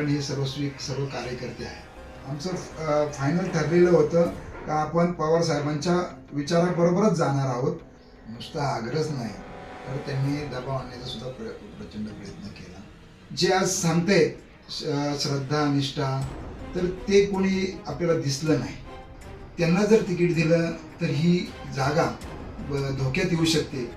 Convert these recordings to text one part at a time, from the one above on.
कारण हे सर्वस्वी सर्व कार्यकर्ते आहेत. आमचं फायनल ठरलेलं होतं का आपण पवार साहेबांच्या विचाराबरोबरच जाणार आहोत. नुसता आग्रहच नाही. तर त्यांनी दबाव आणण्याचा सुद्धा प्र प्रचंड प्रयत्न केला. जे आज सांगतायत श्रद्धा निष्ठा तर ते कोणी आपल्याला दिसलं नाही. त्यांना जर तिकीट दिलं तर ही जागा धोक्यात येऊ शकते.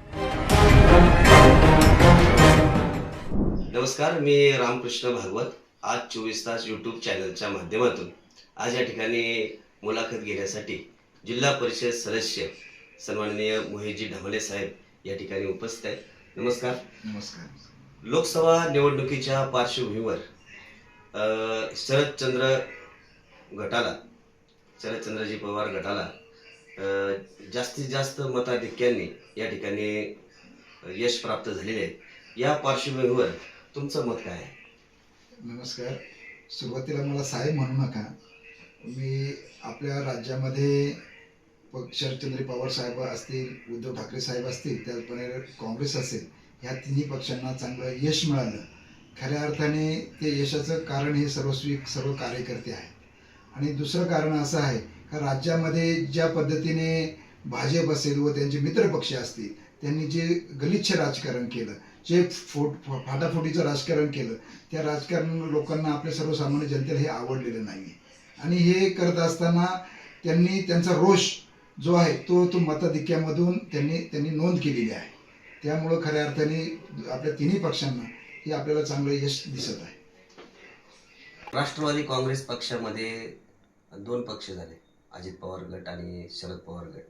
नमस्कार मी रामकृष्ण भागवत. आज चोवीस तास यूट्यूब चॅनलच्या माध्यमातून आज या ठिकाणी मुलाखत घेण्यासाठी जिल्हा परिषद सदस्य सन्माननीय मोहितजी ढमाले साहेब या ठिकाणी उपस्थित आहेत. नमस्कार. नमस्कार. लोकसभा निवडणुकीच्या पार्श्वभूमीवर शरदचंद्र गटाला शरदचंद्रजी पवार गटाला जास्तीत जास्त मताधिक्यांनी या ठिकाणी यश प्राप्त झालेले आहे. या पार्श्वभूमीवर तुमचं मत काय आहे? नमस्कार. सुरुवातीला मला साहेब म्हणू नका. मी आपल्या राज्यामध्ये शरदचंद्र पवार साहेब असतील उद्धव ठाकरे साहेब असतील त्याचप्रमाणे काँग्रेस असेल ह्या तिन्ही पक्षांना चांगलं यश मिळालं. खऱ्या अर्थाने ते यशाचं कारण हे सर्वस्वी सर्व कार्यकर्ते आहेत. आणि दुसरं कारण असं आहे का राज्यामध्ये ज्या पद्धतीने भाजप असेल व त्यांचे मित्रपक्ष असतील त्यांनी जे गलिच्छ राजकारण केलं जे फोट फाटाफोटीचं राजकारण केलं त्या राजकारण लोकांना आपल्या सर्वसामान्य जनतेला हे आवडलेलं नाही आणि हे करत असताना त्यांनी त्यांचा रोष जो आहे तो तो मताधिक्यामधून त्यांनी त्यांनी नोंद केलेली आहे. त्यामुळं खऱ्या अर्थाने आपल्या तिन्ही पक्षांना हे आपल्याला चांगलं यश दिसत आहे. राष्ट्रवादी काँग्रेस पक्षामध्ये दोन पक्ष झाले अजित पवार गट आणि शरद पवार गट.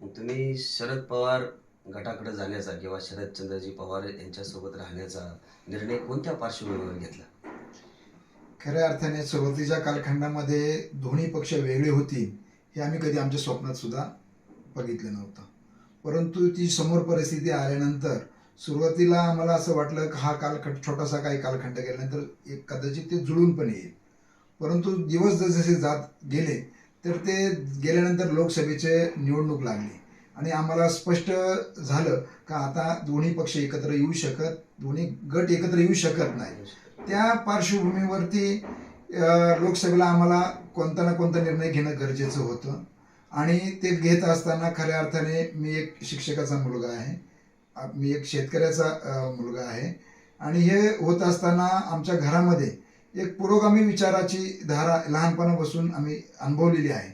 मग तुम्ही शरद पवार गटाकडे जाण्याचा किंवा शरदचंद्रजी पवार यांच्यासोबत राहण्याचा निर्णय कोणत्या पार्श्वभूमीवर घेतला? खऱ्या अर्थाने सुरुवातीच्या कालखंडामध्ये दोन्ही पक्ष वेगळे होतील हे आम्ही कधी आमच्या स्वप्नात सुद्धा बघितलं नव्हतं. परंतु ती समोर परिस्थिती आल्यानंतर सुरुवातीला आम्हाला असं वाटलं की हा कालखंड छोटासा काही कालखंड गेल्यानंतर एक कदाचित ते जुळून पण येईल. परंतु दिवस जसे जात गेले तर ते गेल्यानंतर लोकसभेचे निवडणूक लागली. आणि आम्हाला स्पष्ट झालं का आता दोन्ही पक्ष एकत्र येऊ शकत दोन्ही गट एकत्र येऊ शकत नाही. त्या पार्श्वभूमीवरती लोकसभेला आम्हाला कोणता ना कोणता निर्णय घेणं गरजेचं होतं. आणि ते घेत असताना खऱ्या अर्थाने मी एक शिक्षकाचा मुलगा आहे. मी एक शेतकऱ्याचा मुलगा आहे. आणि हे होत असताना आमच्या घरामध्ये एक पुरोगामी विचाराची धारा लहानपणापासून आम्ही अनुभवलेली आहे.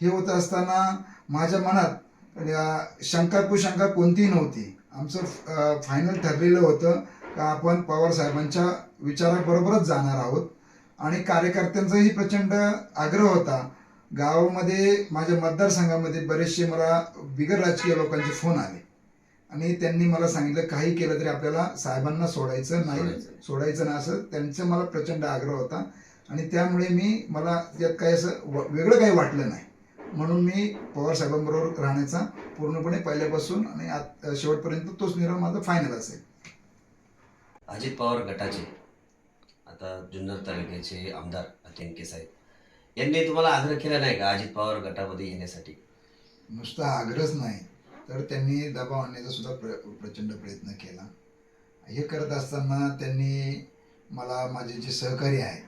हे होत असताना माझ्या मनात शंका कुशंका कोणतीही नव्हती. आमचं फायनल ठरलेलं होतं का आपण पवार साहेबांच्या विचाराबरोबरच जाणार आहोत. आणि कार्यकर्त्यांचाही प्रचंड आग्रह होता. गावामध्ये माझ्या मतदारसंघामध्ये बरेचसे मला बिगर राजकीय लोकांचे फोन आले. आणि त्यांनी मला सांगितलं काही केलं तरी आपल्याला साहेबांना सोडायचं नाही सोडायचं. नाही असं त्यांचं मला प्रचंड आग्रह होता. आणि त्यामुळे मी मला त्यात काही असं वेगळं काही वाटलं नाही. म्हणून मी पवार साहेबांबरोबर राहण्याचा पूर्णपणे पहिल्यापासून आणि आत- शेवटपर्यंत तोच निर्णय माझा फायनल असेल. अजित पवार गटाचे आता जुन्नर तालुक्याचे आमदार अत्यंके साहेब यांनी तुम्हाला आग्रह केला नाही का अजित पवार गटामध्ये येण्यासाठी? नुसता आग्रहच नाही. तर त्यांनी दबाव आणण्याचा सुद्धा प्र प्रचंड प्रयत्न केला. हे करत असताना त्यांनी मला माझे जे सहकारी आहेत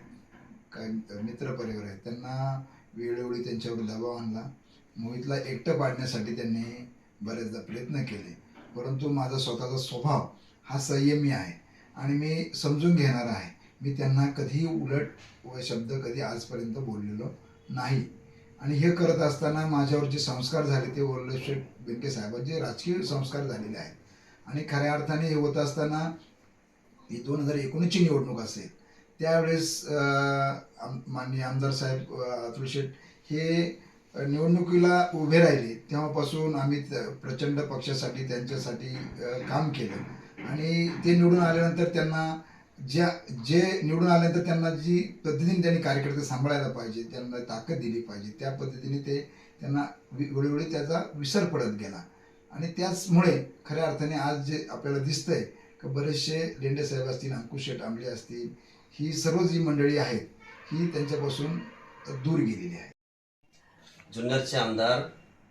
काही मित्रपरिवार आहेत त्यांना वेळोवेळी त्यांच्यावर दबाव आणला. मोहितला एकटं पाडण्यासाठी त्यांनी बरेचदा प्रयत्न केले. परंतु माझा स्वतःचा स्वभाव हा संयमी आहे आणि मी समजून घेणार आहे. मी त्यांना कधीही उलट व शब्द कधी आजपर्यंत बोललेलो नाही. आणि हे करत असताना माझ्यावर जे संस्कार झाले ते वल्लभशेठ बेंके साहेबांचे राजकीय संस्कार झालेले आहेत. आणि खऱ्या अर्थाने हे होत असताना ही दोन हजार एकोणीसची निवडणूक असेल. त्यावेळेस आम- माननीय आमदार साहेब अं, अतुल शेठ हे निवडणुकीला उभे राहिले. तेव्हापासून आम्ही प्रचंड पक्षासाठी त्यांच्यासाठी काम केलं. आणि ते निवडून आल्यानंतर त्यांना ज्या जे निवडून आल्यानंतर त्यांना जी पद्धतीने त्यांनी कार्यकर्ते सांभाळायला पाहिजे त्यांना ताकद दिली पाहिजे त्या पद्धतीने ते त्यांना वेळोवेळी त्याचा विसर पडत गेला. आणि त्याचमुळे खऱ्या अर्थाने आज जे आपल्याला दिसतंय की बरेचसे लेंडे साहेब असतील अंकुश शेठ आंबले असतील ही सर्व जी मंडळी आहेत ही त्यांच्यापासून दूर गेलेली आहे जुन्नरचे आमदार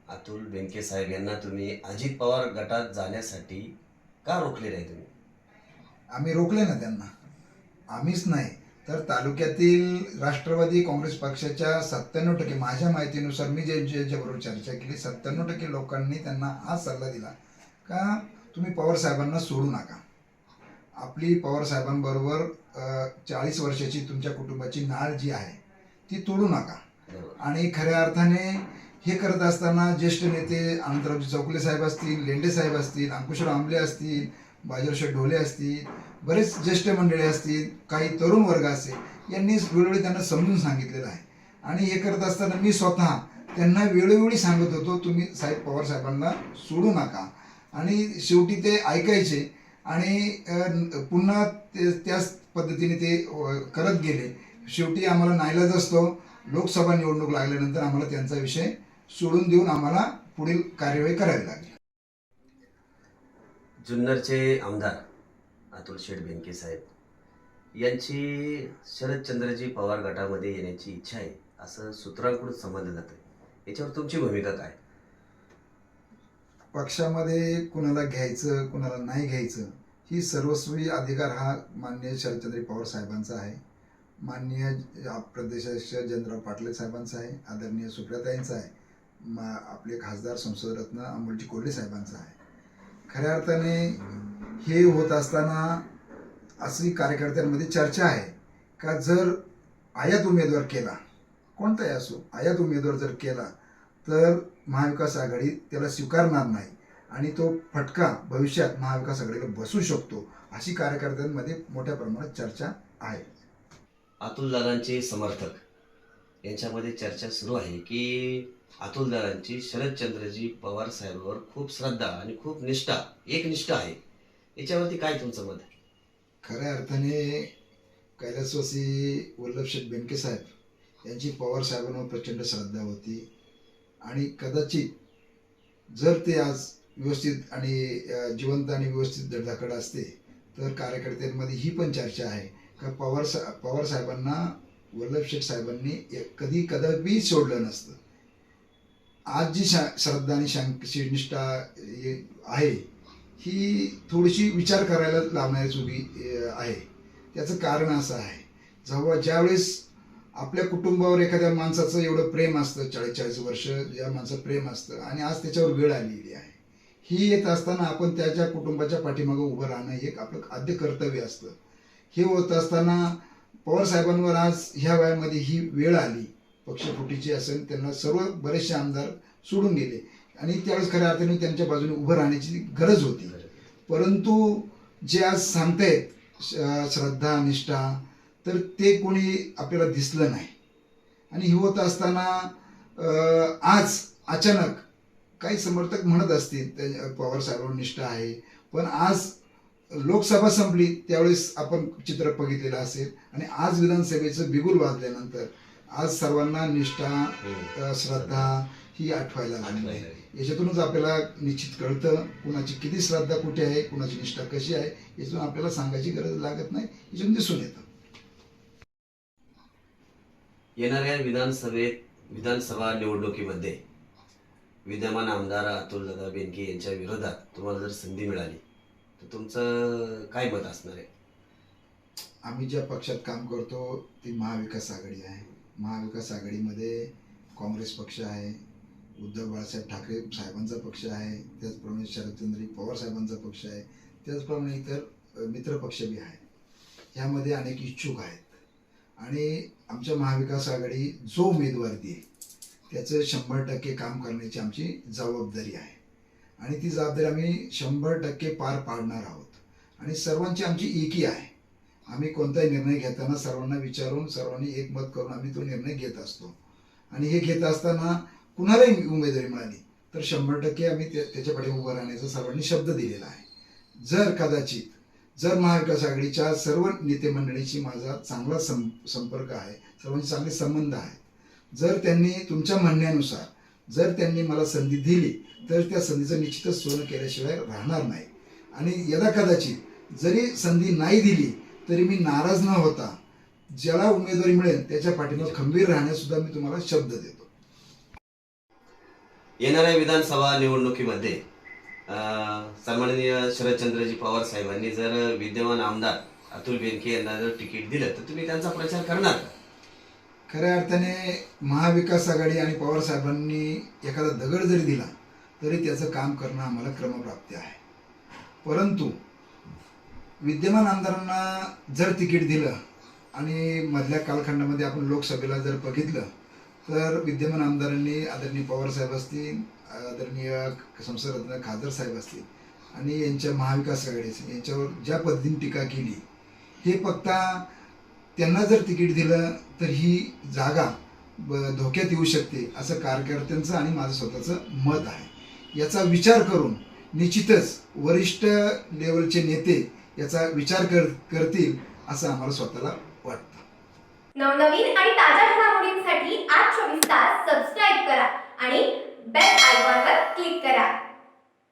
अतुल बेनके साहेब यांना तुम्ही अजित पवार गटात जाण्यासाठी का रोखले नाही तुम्ही? आम्ही रोखले ना त्यांना. आम्हीच नाही. तर तालुक्यातील राष्ट्रवादी काँग्रेस पक्षाच्या सत्त्याण्णव टक्के माझ्या माहितीनुसार मी जे ज्यांच्याबरोबर चर्चा केली सत्त्याण्णव टक्के लोकांनी त्यांना हा सल्ला दिला का तुम्ही पवार साहेबांना सोडू नका. आपली पवार साहेबांबरोबर चाळीस वर्षाची तुमच्या कुटुंबाची नाळ जी आहे ती तोडू नका. आणि खऱ्या अर्थाने हे करत असताना ज्येष्ठ नेते अनंतरावजी चौगुले साहेब असतील लेंडे साहेब असतील अंकुशराव आंबले असतील बाजीराव ढोले असतील बरेच ज्येष्ठ मंडळी असतील काही तरुण वर्ग असेल यांनी वेळोवेळी त्यांना समजून सांगितलेलं आहे. आणि हे करत असताना मी स्वतः त्यांना वेळोवेळी सांगत होतो तुम्ही साहेब पवार साहेबांना सोडू नका. आणि शेवटी ते ऐकायचे आणि पुन्हा ते त्याच पद्धतीने ते करत गेले. शेवटी आम्हाला नाईलाज असतो. लोकसभा निवडणूक लागल्यानंतर आम्हाला त्यांचा विषय सोडून देऊन आम्हाला पुढील कार्यवाही करावी लागली. जुन्नरचे आमदार अतुल शेठ बेनके साहेब यांची शरदचंद्रजी पवार गटामध्ये येण्याची इच्छा आहे असं सूत्रांकडून समजलं जातं याच्यावर तुमची भूमिका काय? पक्षामध्ये कुणाला घ्यायचं कुणाला नाही घ्यायचं ही सर्वस्वी अधिकार हा माननीय शरदचंद्र पवार साहेबांचा आहे. माननीय प्रदेशाध्यक्ष जयंतराव पाटले साहेबांचा आहे. आदरणीय सुप्रियाताईंचा आहे. मा आपले खासदार संसदरत्न अमोलजी कोल्हे साहेबांचा आहे. खऱ्या अर्थाने हे होत असताना अशी कार्यकर्त्यांमध्ये चर्चा आहे का? जर आयात उमेदवार केला कोणताही असो आयात उमेदवार जर केला तर महाविकास आघाडी त्याला स्वीकारणार नाही. आणि तो फटका भविष्यात महाविकास आघाडीला बसू शकतो अशी कार्यकर्त्यांमध्ये मोठ्या प्रमाणात चर्चा आहे. अतुल दादांचे समर्थक. यांच्यामध्ये चर्चा सुरू आहे की अतुल दादांची शरदचंद्रजी पवार साहेबांवर खूप श्रद्धा आणि खूप निष्ठा एक निष्ठा आहे. याच्यावरती काय तुमचं मत आहे? खऱ्या अर्थाने कैलासवासी वल्लभशेठ बेनके साहेब यांची पवार साहेबांवर प्रचंड श्रद्धा होती. आणि कदाचित जर ते आज व्यवस्थित आणि जिवंत आणि व्यवस्थित धडधाकड असते तर कार्यकर्त्यांमध्ये ही पण चर्चा आहे. का पवार सा पवार साहेबांना वल्लभ शेख साहेबांनी कधी कदापि सोडलं नसतं. आज जी शा श्रद्धा आणि शांक निष्ठा आहे ही थोडीशी विचार करायला लावणारीच उभी आहे. त्याचं कारण असं आहे. जेव्हा ज्यावेळेस आपल्या कुटुंबावर एखाद्या माणसाचं एवढं प्रेम असतं चाळीस चाळीस वर्ष या माणसाचं प्रेम असतं आणि आज त्याच्यावर वेळ आलेली आहे. ही येत असताना आपण त्याच्या कुटुंबाच्या पाठीमागं उभं राहणं हे एक आपलं आद्य कर्तव्य असतं. हे होत असताना पवार साहेबांवर आज ह्या वयामध्ये ही वेळ आली. पक्षफुटीची असेल त्यांना सर्व बरेचसे आमदार सोडून गेले. आणि त्यावेळेस खऱ्या अर्थाने त्यांच्या बाजूने उभं राहण्याची गरज होती. परंतु जे आज सांगतायत श- श्रद्धा निष्ठा तर ते कोणी आपल्याला दिसलं नाही. आणि हे होत असताना आज अचानक काही समर्थक म्हणत असतील पवार साहेबांवर निष्ठा आहे पण आज लोकसभा संपली त्यावेळेस आपण चित्र बघितलेलं असेल आणि आज विधानसभेचं बिगुल वाजल्यानंतर आज सर्वांना निष्ठा. अं, श्रद्धा ही आठवायला लागली आठवायला आहे लागली. याच्यातूनच आपल्याला निश्चित कळतं कुणाची किती श्रद्धा कुठे आहे कुणाची निष्ठा कशी आहे याच्यातून आपल्याला सांगायची गरज लागत नाही याच्यातून दिसून येतं येणाऱ्या विधानसभेत विधानसभा निवडणुकीमध्ये विद्यमान आमदार अतुल दादा बेनके यांच्या विरोधात तुम्हाला जर संधी मिळाली तर तुमचं काय मत असणार आहे? आम्ही ज्या पक्षात काम करतो ती महाविकास आघाडी आहे. महाविकास आघाडीमध्ये काँग्रेस पक्ष आहे उद्धव बाळासाहेब ठाकरे साहेबांचा पक्ष आहे त्याचप्रमाणे शरदचंद्र पवार साहेबांचा पक्ष आहे त्याचप्रमाणे इतर अ, मित्र पक्ष बी आहेत. ह्यामध्ये अनेक इच्छुक आहेत. आणि आमच्या महाविकास आघाडी जो उमेदवार देईल त्याचं शंभर टक्के काम करण्याची आमची जबाबदारी आहे. आणि ती जबाबदारी आम्ही शंभर टक्के पार पाडणार आहोत. आणि सर्वांची आमची एकी आहे. आम्ही कोणताही निर्णय घेताना सर्वांना विचारून सर्वांनी एकमत करून आम्ही तो निर्णय घेत असतो. आणि हे घेत असताना कुणालाही उमेदवारी मिळाली तर शंभर टक्के आम्ही त्या- त्याच्या पाठी उभं राहण्याचा सर्वांनी शब्द दिलेला आहे. जर कदाचित जर महाविकास आघाडीच्या सर्व नेते मंडळीशी माझा चांगला सं संपर्क आहे सर्वांचे चांगले संबंध आहेत जर त्यांनी तुमच्या म्हणण्यानुसार जर त्यांनी मला संधी दिली तर त्या संधीचं निश्चितच सोनं केल्याशिवाय राहणार नाही. आणि यदा कदाचित जरी संधी नाही दिली तरी मी नाराज न होता ज्याला उमेदवारी मिळेल त्याच्या पाठीवर खंबीर राहण्यासुद्धा मी तुम्हाला शब्द देतो. येणाऱ्या विधानसभा निवडणुकीमध्ये सन्माननीय शरदचंद्रजी पवार साहेबांनी जर विद्यमान आमदार अतुल बेनके यांना जर तिकीट दिलं तर तुम्ही त्यांचा प्रचार करणार का? खऱ्या अर्थाने महाविकास आघाडी आणि पवार साहेबांनी एखादा दगड जरी दिला तरी त्याचं काम करणं आम्हाला क्रमप्राप्ती आहे. परंतु विद्यमान आमदारांना जर तिकीट दिलं आणि मधल्या कालखंडामध्ये आपण लोकसभेला जर बघितलं तर विद्यमान आमदारांनी आदरणीय पवार साहेब असतील आदरणीय संसदरत्न खासदार साहेब असतील आणि यांच्या महाविकास आघाडी यांच्यावर ज्या पद्धतीने टीका केली हे फक्त त्यांना जर तिकीट दिलं तर ही जागा ब- धोक्यात येऊ शकते असं कार्यकर्त्यांचं आणि माझं स्वतःचं मत आहे. याचा विचार करून निश्चितच वरिष्ठ लेवलचे नेते याचा विचार कर करतील असं आम्हाला स्वतःला वाटतं. नवनवीन आणि ताज्या घडामोडींसाठी आज चोवीस तास सबस्क्राईब करा आणि बेल आयकॉनवर क्लिक करा.